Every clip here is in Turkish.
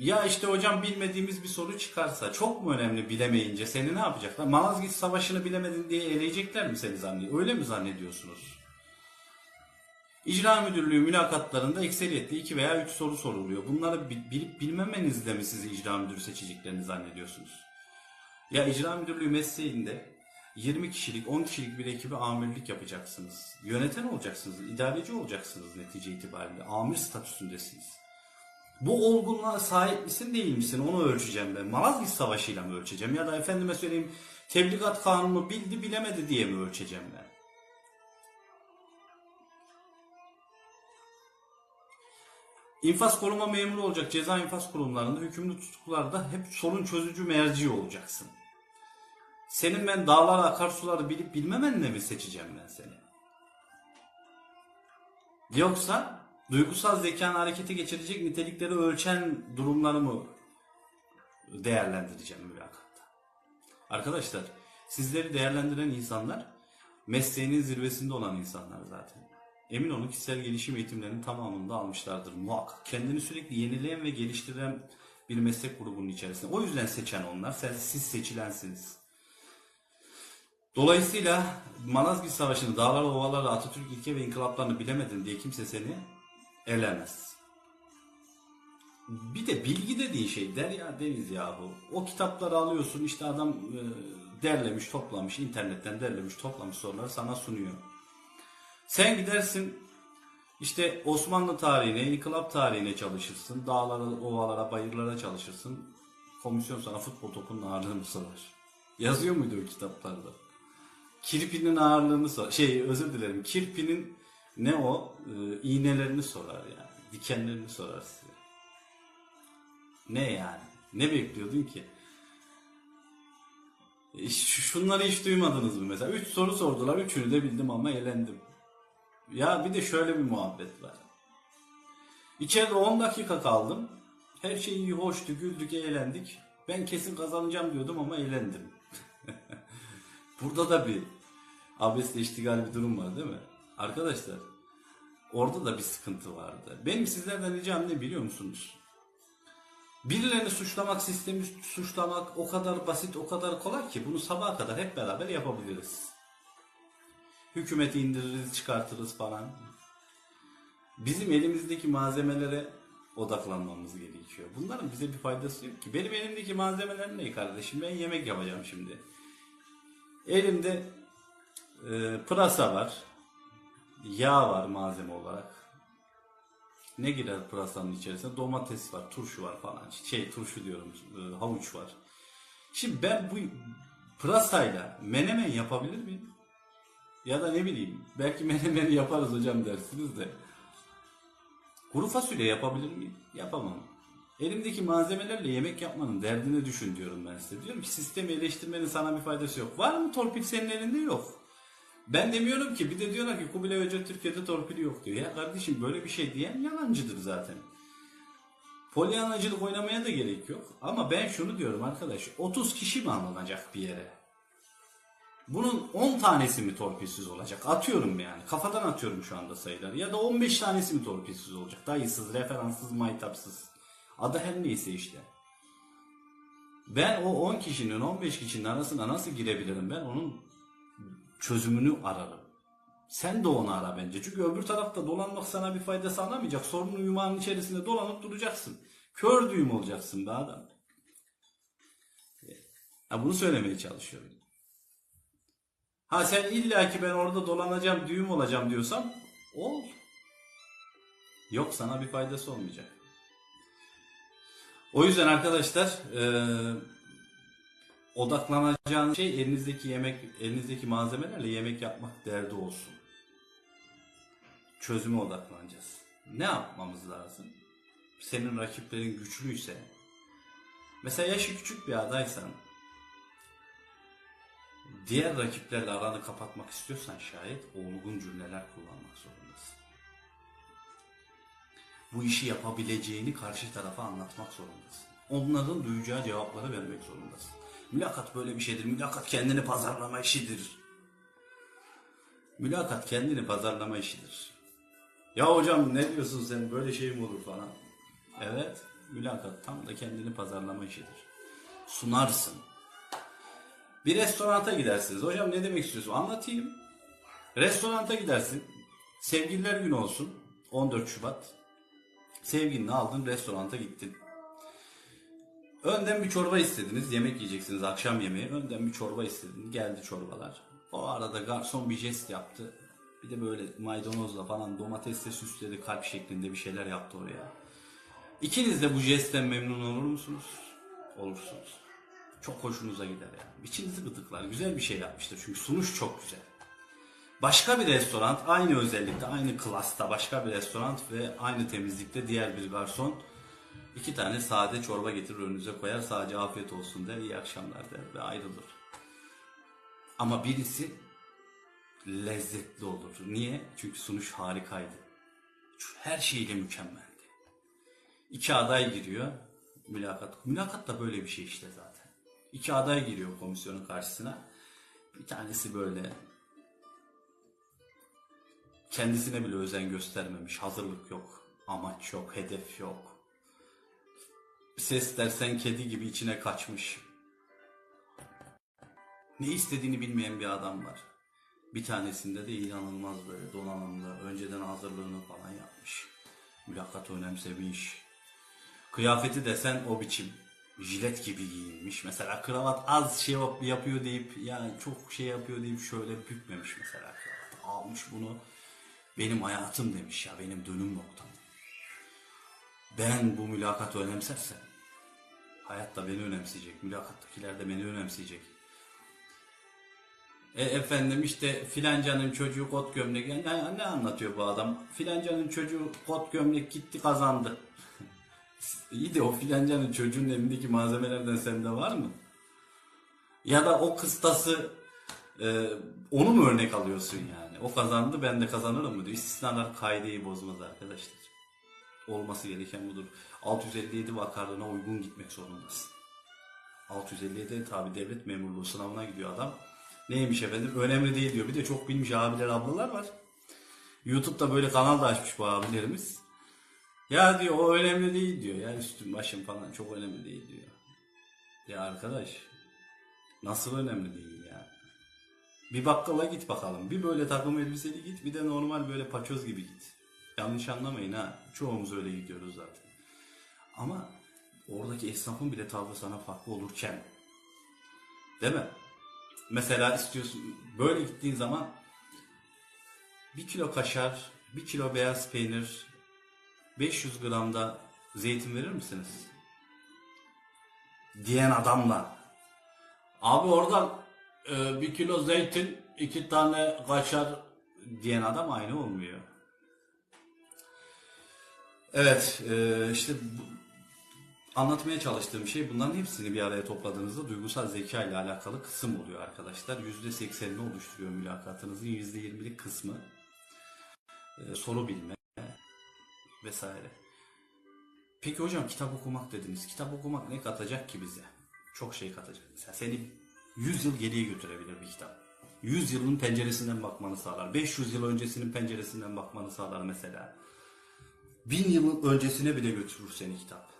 Ya işte hocam bilmediğimiz bir soru çıkarsa çok mu önemli bilemeyince seni ne yapacaklar? Malazgirt Savaşı'nı bilemedin diye eleyecekler mi seni zannediyor? Öyle mi zannediyorsunuz? İcra Müdürlüğü mülakatlarında ekseriyette 2 veya 3 soru soruluyor. Bunları bi- bilip bilmemenizle mi sizi icra müdürü seçeceklerini zannediyorsunuz? Ya icra müdürlüğü mesleğinde 20 kişilik, 10 kişilik bir ekibe amirlik yapacaksınız. Yöneten olacaksınız, idareci olacaksınız netice itibariyle. Amir statüsündesiniz. Bu olgunluğa sahip misin değil misin onu ölçeceğim ben. Malazgirt Savaşı'yla mı ölçeceğim ya da efendime söyleyeyim tebligat kanunu bildi bilemedi diye mi ölçeceğim ben? İnfaz koruma memuru olacak ceza infaz kurumlarında hükümlü tutuklarda hep sorun çözücü merci olacaksın. Senin ben dağları akarsuları bilip bilmemenle mi seçeceğim ben seni? Yoksa duygusal zekanı harekete geçirecek nitelikleri ölçen durumları mı değerlendireceğim mülakatta? Arkadaşlar sizleri değerlendiren insanlar mesleğinin zirvesinde olan insanlar zaten. Emin olun kişisel gelişim eğitimlerinin tamamını da almışlardır muhakkak. Kendini sürekli yenileyen ve geliştiren bir meslek grubunun içerisinde. O yüzden seçen onlar, sen- siz seçilensiniz. Dolayısıyla Malazgirt Savaşı'nı, dağlar, ovaları, Atatürk ilke ve inkılaplarını bilemedin diye kimse seni elemez. Bir de bilgi dediğin şey derya deniz yahu. O kitapları alıyorsun işte adam e, derlemiş toplamış internetten derlemiş toplamış soruları sana sunuyor. Sen gidersin işte Osmanlı tarihine, inkılap tarihine çalışırsın. Dağlara, ovalara, bayırlara çalışırsın. Komisyon sana futbol topunun ağırlığını sorar. Yazıyor muydu o kitaplarda? Kirpinin ağırlığını sor. Şey özür dilerim. Kirpinin ne o? Ee, iğnelerini sorar yani. Dikenlerini sorar size. Ne yani? Ne bekliyordun ki? E, Şunları hiç duymadınız mı mesela? Üç soru sordular. Üçünü de bildim ama elendim. Ya bir de şöyle bir muhabbet var. İçeride 10 dakika kaldım. Her şey iyi, hoştu, güldük, eğlendik. Ben kesin kazanacağım diyordum ama eğlendim. Burada da bir abesle iştigal bir durum var değil mi? Arkadaşlar orada da bir sıkıntı vardı. Benim sizlerden ricam ne biliyor musunuz? Birilerini suçlamak, sistemi suçlamak o kadar basit, o kadar kolay ki bunu sabaha kadar hep beraber yapabiliriz. Hükümeti indiririz, çıkartırız falan. Bizim elimizdeki malzemelere odaklanmamız gerekiyor. Bunların bize bir faydası yok ki. Benim elimdeki malzemeler ne kardeşim? Ben yemek yapacağım şimdi. Elimde e, pırasa var. Yağ var malzeme olarak. Ne girer pırasanın içerisine? Domates var, turşu var falan. Şey turşu diyorum, e, havuç var. Şimdi ben bu pırasayla menemen yapabilir miyim? Ya da ne bileyim belki menemeni yaparız hocam dersiniz de. Kuru fasulye yapabilir miyim? Yapamam. Elimdeki malzemelerle yemek yapmanın derdini düşün diyorum ben size. Diyorum ki sistemi eleştirmenin sana bir faydası yok. Var mı torpil senin elinde? Yok. Ben demiyorum ki bir de diyorlar ki Kubilay Hoca Türkiye'de torpili yok diyor. Ya kardeşim böyle bir şey diyen yalancıdır zaten. Polyanacılık oynamaya da gerek yok. Ama ben şunu diyorum arkadaş 30 kişi mi alınacak bir yere? Bunun 10 tanesi mi torpilsiz olacak? Atıyorum yani. Kafadan atıyorum şu anda sayıları. Ya da 15 tanesi mi torpilsiz olacak? Dayısız, referanssız, maytapsız. Adı her neyse işte. Ben o 10 kişinin 15 kişinin arasına nasıl girebilirim? Ben onun çözümünü ararım. Sen de onu ara bence. Çünkü öbür tarafta dolanmak sana bir fayda sağlamayacak. Sorunun yumağının içerisinde dolanıp duracaksın. Kör düğüm olacaksın be adam. Ha, bunu söylemeye çalışıyorum. Ha sen illa ki ben orada dolanacağım, düğüm olacağım diyorsan ol. Yok sana bir faydası olmayacak. O yüzden arkadaşlar eee odaklanacağınız şey elinizdeki yemek, elinizdeki malzemelerle yemek yapmak derdi olsun. Çözüme odaklanacağız. Ne yapmamız lazım? Senin rakiplerin güçlüyse, mesela yaşı küçük bir adaysan, diğer rakiplerle aranı kapatmak istiyorsan şayet olgun cümleler kullanmak zorundasın. Bu işi yapabileceğini karşı tarafa anlatmak zorundasın. Onların duyacağı cevapları vermek zorundasın. Mülakat böyle bir şeydir. Mülakat kendini pazarlama işidir. Mülakat kendini pazarlama işidir. Ya hocam ne diyorsun sen böyle şey mi olur falan. Evet. Mülakat tam da kendini pazarlama işidir. Sunarsın. Bir restoranta gidersiniz. Hocam ne demek istiyorsun? Anlatayım. Restoranta gidersin. Sevgililer günü olsun. 14 Şubat. Sevgilini aldın restoranta gittin. Önden bir çorba istediniz. Yemek yiyeceksiniz akşam yemeği. Önden bir çorba istedin. Geldi çorbalar. O arada garson bir jest yaptı. Bir de böyle maydanozla falan domatesle süsledi kalp şeklinde bir şeyler yaptı oraya. İkiniz de bu jestten memnun olur musunuz? Olursunuz. Çok hoşunuza gider yani. İçinizi gıdıklar. Güzel bir şey yapmıştır çünkü sunuş çok güzel. Başka bir restoran aynı özellikte, aynı klasta başka bir restoran ve aynı temizlikte diğer bir garson iki tane sade çorba getirir önünüze koyar sadece afiyet olsun der, iyi akşamlar der ve ayrılır. Ama birisi lezzetli olur. Niye? Çünkü sunuş harikaydı. Her şeyle mükemmeldi. İki aday giriyor mülakat. Mülakat da böyle bir şey işte zaten. İki aday giriyor komisyonun karşısına. Bir tanesi böyle kendisine bile özen göstermemiş. Hazırlık yok, amaç yok, hedef yok. Ses dersen kedi gibi içine kaçmış. Ne istediğini bilmeyen bir adam var. Bir tanesinde de inanılmaz böyle donanımlı, önceden hazırlığını falan yapmış. Mülakat önemsemiş. Kıyafeti desen o biçim. Jilet gibi giyinmiş. Mesela kravat az şey yap- yapıyor deyip yani çok şey yapıyor deyip şöyle bükmemiş mesela kravat. Almış bunu benim hayatım demiş ya benim dönüm noktam. Ben bu mülakatı önemsersem hayat da beni önemseyecek. Mülakattakiler de beni önemseyecek. E, efendim işte filancanın çocuğu kot gömlek. Ne, ne anlatıyor bu adam? Filancanın çocuğu kot gömlek gitti kazandı. İyi de o filancanın çocuğun elindeki malzemelerden sende var mı? Ya da o kıstası e, onu mu örnek alıyorsun yani? O kazandı ben de kazanırım mı diyor. İstisnalar kaideyi bozmaz arkadaşlar. Olması gereken budur. 657 vakarlığına uygun gitmek zorundasın. 657 tabi devlet memurluğu sınavına gidiyor adam. Neymiş efendim? Önemli değil diyor. Bir de çok bilmiş abiler ablalar var. YouTube'da böyle kanal da açmış bu abilerimiz. Ya diyor o önemli değil diyor. Ya üstüm başım falan çok önemli değil diyor. Ya arkadaş nasıl önemli değil ya? Bir bakkala git bakalım. Bir böyle takım elbiseli git bir de normal böyle paçoz gibi git. Yanlış anlamayın ha. Çoğumuz öyle gidiyoruz zaten. Ama oradaki esnafın bile tavrı sana farklı olurken değil mi? Mesela istiyorsun böyle gittiğin zaman bir kilo kaşar, bir kilo beyaz peynir, 500 gram da zeytin verir misiniz? Diyen adamla. Abi oradan e, bir kilo zeytin, iki tane kaşar diyen adam aynı olmuyor. Evet, e, işte anlatmaya çalıştığım şey bunların hepsini bir araya topladığınızda duygusal zeka ile alakalı kısım oluyor arkadaşlar. %80'ini oluşturuyor mülakatınızın %20'lik kısmı. E, soru bilme vesaire. Peki hocam kitap okumak dediniz. Kitap okumak ne katacak ki bize? Çok şey katacak. Mesela seni 100 yıl geriye götürebilir bir kitap. 100 yılın penceresinden bakmanı sağlar. 500 yıl öncesinin penceresinden bakmanı sağlar mesela. 1000 yıl öncesine bile götürür seni kitap.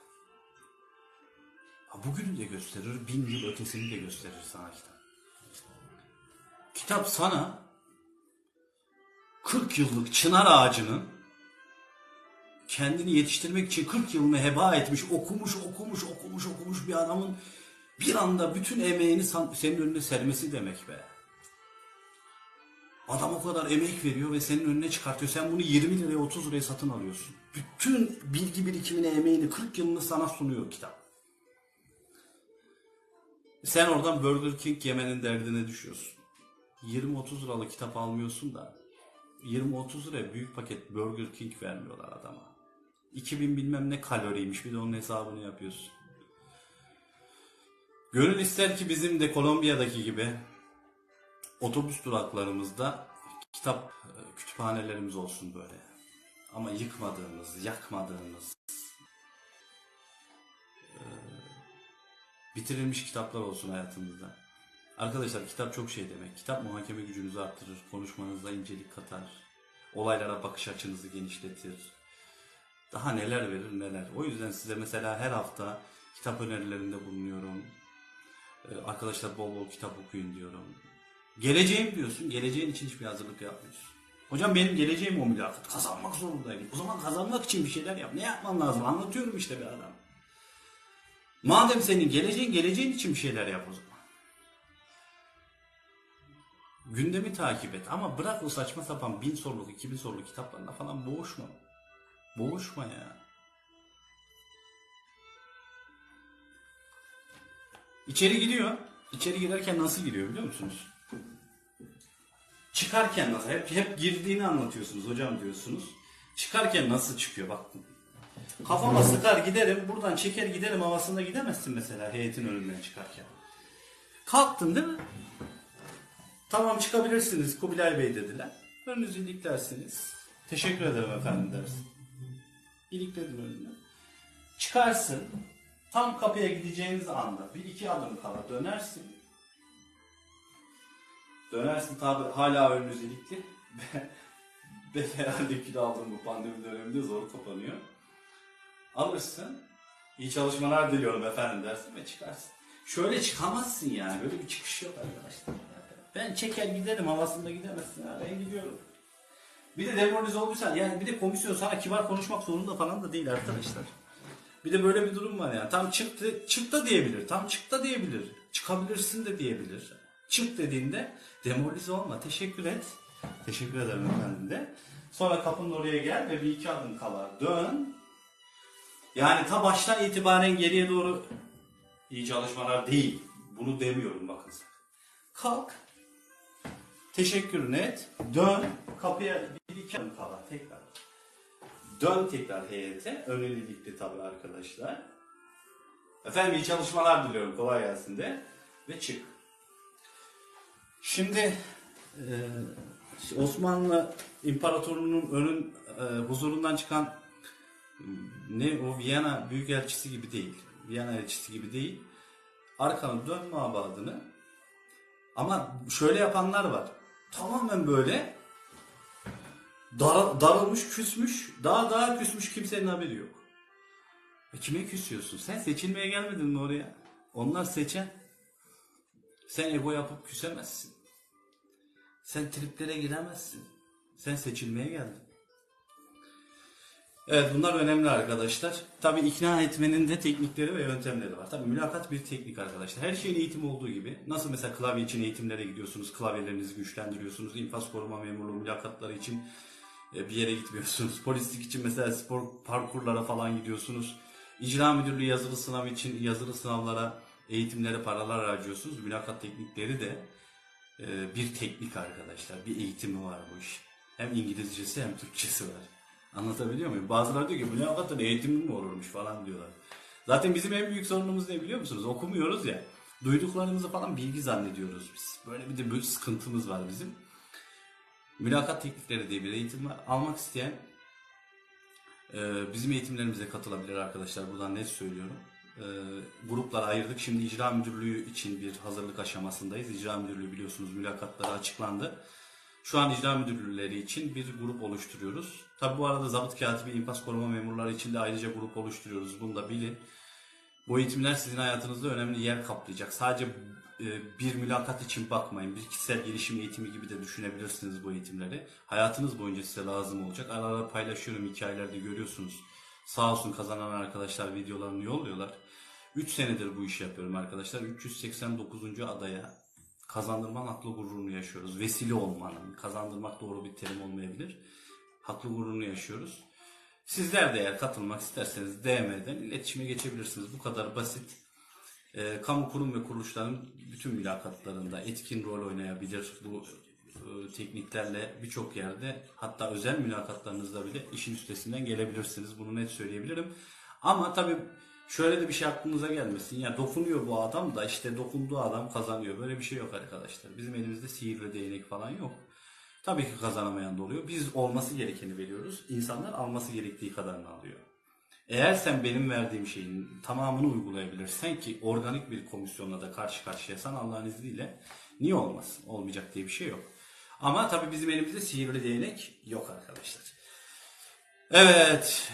Bugünü de gösterir, bin yıl ötesini de gösterir sana kitap. Kitap sana 40 yıllık çınar ağacının kendini yetiştirmek için 40 yılını heba etmiş, okumuş, okumuş, okumuş, okumuş bir adamın bir anda bütün emeğini senin önüne sermesi demek be. Adam o kadar emek veriyor ve senin önüne çıkartıyor. Sen bunu 20 liraya 30 liraya satın alıyorsun. Bütün bilgi birikimini, emeğini, 40 yılını sana sunuyor kitap. Sen oradan Burger King yemenin derdine düşüyorsun. 20-30 liralık kitap almıyorsun da 20-30 liraya büyük paket Burger King vermiyorlar adama. 2000 bilmem ne kaloriymiş bir de onun hesabını yapıyorsun. Gönül ister ki bizim de Kolombiya'daki gibi otobüs duraklarımızda kitap e, kütüphanelerimiz olsun böyle. Ama yıkmadığımız, yakmadığımız, e, bitirilmiş kitaplar olsun hayatımızda. Arkadaşlar kitap çok şey demek. Kitap muhakeme gücünüzü arttırır, konuşmanızda incelik katar, olaylara bakış açınızı genişletir. Daha neler verir neler. O yüzden size mesela her hafta kitap önerilerinde bulunuyorum. Ee, Arkadaşlar bol bol kitap okuyun diyorum. Geleceğim diyorsun. Geleceğin için hiçbir hazırlık yapmıyorsun. Hocam benim geleceğim o mülakat. Kazanmak zorundayım. O zaman kazanmak için bir şeyler yap. Ne yapman lazım? Anlatıyorum işte bir adam. Madem senin geleceğin, geleceğin için bir şeyler yap o zaman. Gündemi takip et. Ama bırak o saçma sapan bin soruluk, iki bin soruluk kitaplarla falan boğuşma. Boğuşma ya. İçeri gidiyor. İçeri girerken nasıl giriyor biliyor musunuz? Çıkarken nasıl? Hep, hep girdiğini anlatıyorsunuz hocam diyorsunuz. Çıkarken nasıl çıkıyor bak. Kafama sıkar giderim buradan çeker giderim havasında gidemezsin mesela heyetin önünden çıkarken. Kalktın değil mi? Tamam çıkabilirsiniz Kubilay Bey dediler. Önünüzü iliklersiniz. Teşekkür ederim efendim dersin. İlikledim önünü. Çıkarsın. Tam kapıya gideceğiniz anda bir iki adım kala dönersin. Dönersin tabi hala önünüz ilikli. ben herhalde kilo aldım bu pandemi döneminde zor kapanıyor. Alırsın. İyi çalışmalar diliyorum efendim dersin ve çıkarsın. Şöyle çıkamazsın yani. Böyle bir çıkış yok arkadaşlar. Ben çeker giderim havasında gidemezsin. Ha, ben gidiyorum. Bir de demoralize olursan yani bir de komisyon sana kibar konuşmak zorunda falan da değil arkadaşlar. Bir de böyle bir durum var yani. Tam çıktı, çık da diyebilir. Tam çık da diyebilir. Çıkabilirsin de diyebilir. Çık dediğinde demoralize olma. Teşekkür et. Teşekkür ederim efendim de. Sonra kapının oraya gel ve bir iki adım kala dön. Yani ta baştan itibaren geriye doğru iyi çalışmalar değil. Bunu demiyorum bakın. Kalk. Teşekkür et. Dön. Kapıya bir iki adım kala tekrar. Dön tekrar heyete. Önerilikli tabii arkadaşlar. Efendim iyi çalışmalar diliyorum. Kolay gelsin de. Ve çık. Şimdi e, Osmanlı İmparatorluğu'nun önün e, huzurundan çıkan ne o Viyana Büyükelçisi gibi değil. Viyana elçisi gibi değil. Arkanı dön mabadını. Ama şöyle yapanlar var. Tamamen böyle dar, darılmış, küsmüş, daha daha küsmüş kimsenin haberi yok. E kime küsüyorsun? Sen seçilmeye gelmedin mi oraya? Onlar seçen. Sen ego yapıp küsemezsin. Sen triplere giremezsin. Sen seçilmeye geldin. Evet bunlar önemli arkadaşlar. Tabii ikna etmenin de teknikleri ve yöntemleri var. Tabii mülakat bir teknik arkadaşlar. Her şeyin eğitimi olduğu gibi. Nasıl mesela klavye için eğitimlere gidiyorsunuz, klavyelerinizi güçlendiriyorsunuz. İnfaz koruma memurluğu mülakatları için e, bir yere gitmiyorsunuz. Polislik için mesela spor parkurlara falan gidiyorsunuz. İcra müdürlüğü yazılı sınav için yazılı sınavlara, eğitimlere paralar harcıyorsunuz. Mülakat teknikleri de e, bir teknik arkadaşlar. Bir eğitimi var bu iş. Hem İngilizcesi hem Türkçesi var. Anlatabiliyor muyum? Bazıları diyor ki mülakatın eğitimi mi olurmuş falan diyorlar. Zaten bizim en büyük sorunumuz ne biliyor musunuz? Okumuyoruz ya. Duyduklarımızı falan bilgi zannediyoruz biz. Böyle bir de böyle sıkıntımız var bizim. Mülakat teknikleri diye bir eğitim var. Almak isteyen e, bizim eğitimlerimize katılabilir arkadaşlar. Buradan net söylüyorum. E, gruplara ayırdık. Şimdi icra müdürlüğü için bir hazırlık aşamasındayız. İcra müdürlüğü biliyorsunuz mülakatları açıklandı. Şu an icra müdürlüğleri için bir grup oluşturuyoruz. Tabi bu arada zabıt katibi, infaz koruma memurları için de ayrıca grup oluşturuyoruz. Bunu da bilin. Bu eğitimler sizin hayatınızda önemli yer kaplayacak. Sadece e, bir mülakat için bakmayın. Bir kişisel gelişim eğitimi gibi de düşünebilirsiniz bu eğitimleri. Hayatınız boyunca size lazım olacak. Ara ara paylaşıyorum hikayelerde görüyorsunuz. Sağ olsun kazanan arkadaşlar videolarını yolluyorlar. 3 senedir bu işi yapıyorum arkadaşlar. 389. adaya kazandırmanın haklı gururunu yaşıyoruz. Vesile olmanın, kazandırmak doğru bir terim olmayabilir. Haklı gururunu yaşıyoruz. Sizler de eğer katılmak isterseniz DM'den iletişime geçebilirsiniz. Bu kadar basit. Ee, kamu kurum ve kuruluşların bütün mülakatlarında etkin rol oynayabilir. Bu e, tekniklerle birçok yerde hatta özel mülakatlarınızda bile işin üstesinden gelebilirsiniz. Bunu net söyleyebilirim. Ama tabii şöyle de bir şey aklınıza gelmesin. Ya dokunuyor bu adam da işte dokunduğu adam kazanıyor. Böyle bir şey yok arkadaşlar. Bizim elimizde sihirli değnek falan yok. Tabii ki kazanamayan da oluyor. Biz olması gerekeni veriyoruz. İnsanlar alması gerektiği kadarını alıyor. Eğer sen benim verdiğim şeyin tamamını uygulayabilirsen ki organik bir komisyonla da karşı karşıyasan Allah'ın izniyle niye olmasın? Olmayacak diye bir şey yok. Ama tabii bizim elimizde sihirli değnek yok arkadaşlar. Evet.